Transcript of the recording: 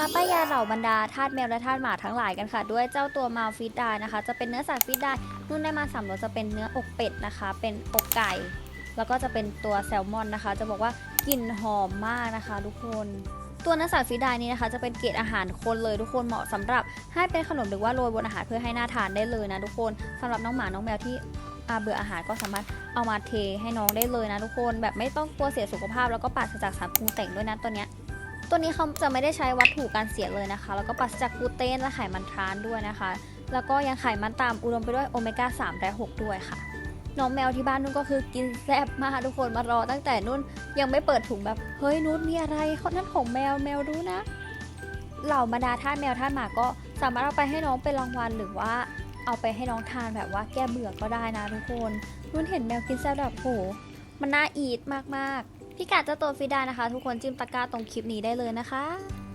มาป้ายยาเหล่าบรรดาทาสแมวและทาสหมาทั้งหลายกันค่ะ ด้วยเจ้าตัวมาฟิตได้นะคะ จะเป็นเนื้อสัตว์ฟิตได้นุ่นได้มาสามรสจะเป็นเนื้ออกเป็ดนะคะ เป็นอกไก่ แล้วก็จะเป็นตัวแซลมอนนะคะ จะบอกว่ากลิ่นหอมมากนะคะทุกคนตัวเนื้อสัตว์ฟิตได้นี้นะคะ จะเป็นเกรดอาหารคนเลยทุกคนเหมาะสำหรับให้เป็นขนมหรือว่าโรยบนอาหารเพื่อให้น่าทานได้เลยนะทุกคนสำหรับน้องหมาน้องแมวที่เบื่ออาหารก็สามารถเอามาเทให้น้องได้เลยนะทุกคนแบบไม่ต้องกลัวเสียสุขภาพแล้วก็ปราศจากสารปรุงแต่งด้วยนะตัวเนี้ย ตัวนี้เขาจะไม่ได้ใช้วัตถุการเสียเลยนะคะ แล้วก็ปราศจากกลูเตนและไขมันทรานด้วยนะคะ แล้วก็ยังไขมันต่ำอุดมไปด้วยโอเมก้า3และ6ด้วยค่ะ น้องแมวที่บ้านนุ่นก็คือกินแซ่บมากทุกคนมารอตั้งแต่นุ่นยังไม่เปิดถุงแบบเฮ้ยนุ่นมีอะไรเขานั่นของแมวแมวรู้นะ เหล่าบรรดาท่าสแมวท่าสหมาก็สามารถเอาไปให้น้องเป็นรางวัลหรือว่าเอาไปให้น้องทานแบบว่าแก้เบื่อก็ได้นะทุกคนนุ่นเห็นแมวกินแซ่บแบบโหมันน่าอีทมากๆ พี่กาดเจ้าตัวฟิดานะคะ ทุกคนจิ้มตะกร้าตรงคลิปนี้ได้เลยนะคะ